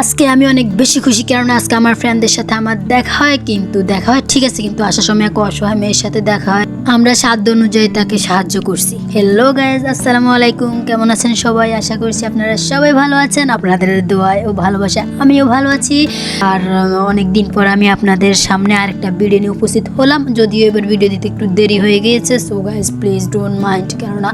আজকে আমি অনেক বেশি খুশি কারণ আজকে আমার ফ্রেন্ডদের সাথে আমার দেখা হয়, কিন্তু দেখা হয়, ঠিক আছে, কিন্তু আসার সময় এক অসহায় মেয়ের সাথে দেখা হয়। আমরা সাধ্য অনুযায়ী তাকে সাহায্য করছি। হ্যালো গাইজ আসসালামু আলাইকুম, কেমন আছেন সবাই? আশা করছি আপনারা সবাই ভালো আছেন, আপনাদের দোয়ায় ও ভালোবাসা আমিও ভালো আছি। আর অনেক দিন পর আমি আপনাদের সামনে আরেকটা ভিডিও নিয়ে উপস্থিত হলাম, যদিও এবার ভিডিও দিতে একটু দেরি হয়ে গিয়েছে so guys please don't mind কেননা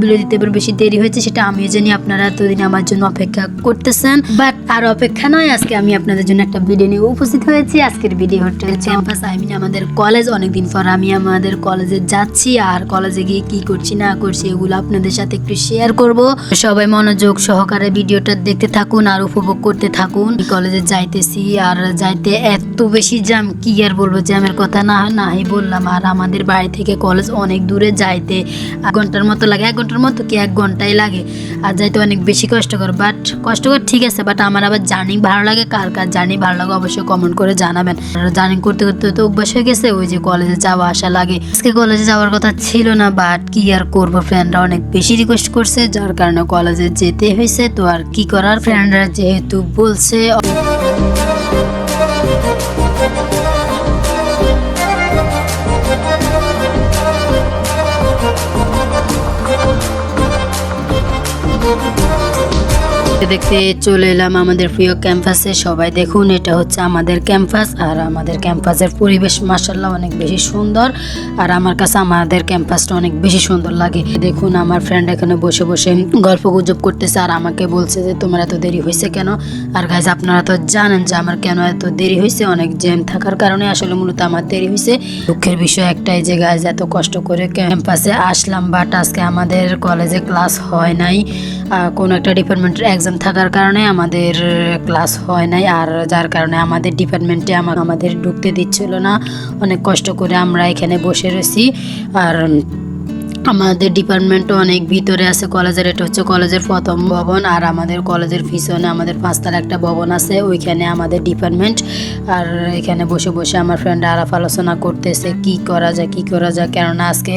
ভিডিও দিতে এবার বেশি দেরি হয়েছে, সেটা আমিও জানি, আপনারা এতদিন আমার জন্য অপেক্ষা করতেছেন। বাট আর অপেক্ষা নয়, আজকে আমি আপনাদের জন্য একটা ভিডিও নিয়ে উপস্থিত হয়েছি। আজকের ভিডিও হচ্ছে ক্যাম্পাস আই মিন আমাদের কলেজ অনেকদিন পর আমি আমাদের কলেজে যাচ্ছি, আর কলেজে গিয়ে কি করছি, না করছি, এগুলো আপনাদের সাথে একটু শেয়ার করব। সবাই মনোযোগ সহকারে ভিডিওটা দেখতে থাকুন আর উপভোগ করতে থাকুন। কলেজে যাইতেছি, আর যাইতে এত বেশি জ্যাম কি আর বলব জ্যামের কথা না, নাই বললাম। আর আমাদের বাড়ি থেকে কলেজ অনেক দূরে যাইতে এক ঘণ্টার মতো লাগে। এক ঘণ্টার মতো কি এক ঘন্টাই লাগে। আর যাইতে অনেক বেশি কষ্টকর বাট কষ্টকর ঠিক আছে বাট আমার আবার জার্নি ভালো লাগে কার কার জার্নি ভালো লাগে অবশ্যই কমেন্ট করে জানাবেন। জার্নি করতে করতে তো অভ্যাস হয়ে গেছে, ওই যে কলেজে যাওয়া আসা লাগে। আজকে কলেজে যাওয়ার কথা ছিল না বাট কি আর করব ফ্রেন্ডরা অনেক বেশি রিকোয়েস্ট করছে, যার কারণে কলেজে যেতে হয়েছে, তো আর কি করার? ফ্রেন্ডরা যেহেতু বলছে দেখতে চলে এলাম আমাদের প্রিয় ক্যাম্পাসে। সবাই দেখুন, এটা হচ্ছে আমাদের ক্যাম্পাস আর আমাদের ক্যাম্পাসের পরিবেশ মাসাল্লাহ অনেক বেশি সুন্দর আর আমার কাছে আমাদের ক্যাম্পাসটা অনেক বেশি সুন্দর লাগে। দেখুন, আমার ফ্রেন্ড এখানে বসে বসে গল্প গুজব করতেছে আর আমাকে বলছে যে, তোমার এত দেরি হয়েছে কেন? আর গাইজ আপনারা তো জানেন যে, আমার কেন এত দেরি হয়েছে? অনেক জ্যাম থাকার কারণে আসলে মূলত আমার দেরি হয়েছে। দুঃখের বিষয় একটাই যে গাইজ এত কষ্ট করে ক্যাম্পাসে আসলাম বাট আজকে আমাদের কলেজে ক্লাস হয় নাই। কোনো একটা ডিপার্টমেন্টের এক্সাম থাকার কারণে আমাদের ক্লাস হয় নাই, আর যার কারণে আমাদের ডিপার্টমেন্টে আমাদের ঢুকতে দিচ্ছিল না। অনেক কষ্ট করে আমরা এখানে বসে রয়েছি। আর আমাদের ডিপার্টমেন্টও অনেক ভিতরে আছে। কলেজের এটা হচ্ছে কলেজের প্রথম ভবন, আর আমাদের কলেজের পিছনে আমাদের পাঁচতলা একটা ভবন আছে। ওইখানে আমাদের ডিপার্টমেন্ট আর এখানে বসে বসে আমার ফ্রেন্ড আলাপ আলোচনা করতেছে, কি করা যায়, কি করা যায়। কেননা আজকে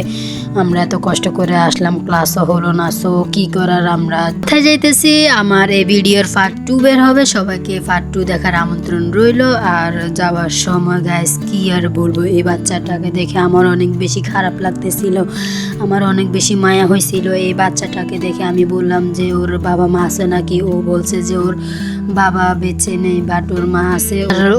আমরা এত কষ্ট করে আসলাম ক্লাসও হলো না সো কি করার আমরা? কোথায় যাইতেছি? আমার এই ভিডিওর পার্ট টু বের হবে, সবাইকে পার্ট টু দেখার আমন্ত্রণ রইল। আর যাওয়ার সময় গাইস কি আর বলব, এই বাচ্চাটাকে দেখে আমার অনেক বেশি খারাপ লাগতেছিল, আমার অনেক বেশি মায়া হয়েছিল। এই বাচ্চাটাকে দেখে আমি বললাম যে, ওর বাবা মা আছে নাকি? ও বলছে যে, ওর বাবা বেঁচে নেই বাট ওর মা আছে,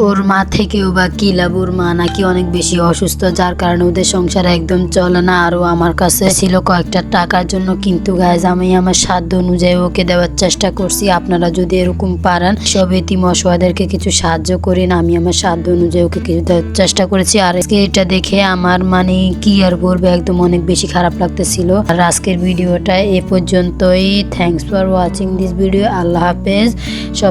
ওর মা থেকেও বা কি লাভ? ওর মা নাকি অনেক বেশি অসুস্থ, যার কারণে ওদের সংসার একদম চলে না। আরও আমার কাছে ছিল কয়েকটা টাকার জন্য, কিন্তু গাইজ আমি আমার সাধ্য অনুযায়ী ওকে দেওয়ার চেষ্টা করছি। আপনারা যদি এরকম পারেন, সব এতিম অসহায়দেরকে কিছু সাহায্য করেন। আমি আমার সাধ্য অনুযায়ী ওকে কিছু দেওয়ার চেষ্টা করেছি। আর আজকে এটা দেখে আমার মানে কি আর বলব, একদম অনেক বেশি খারাপ লাগতেছিল। আর আজকের ভিডিওটা এ পর্যন্তই। Thanks for watching this video আল্লাহ হাফেজ।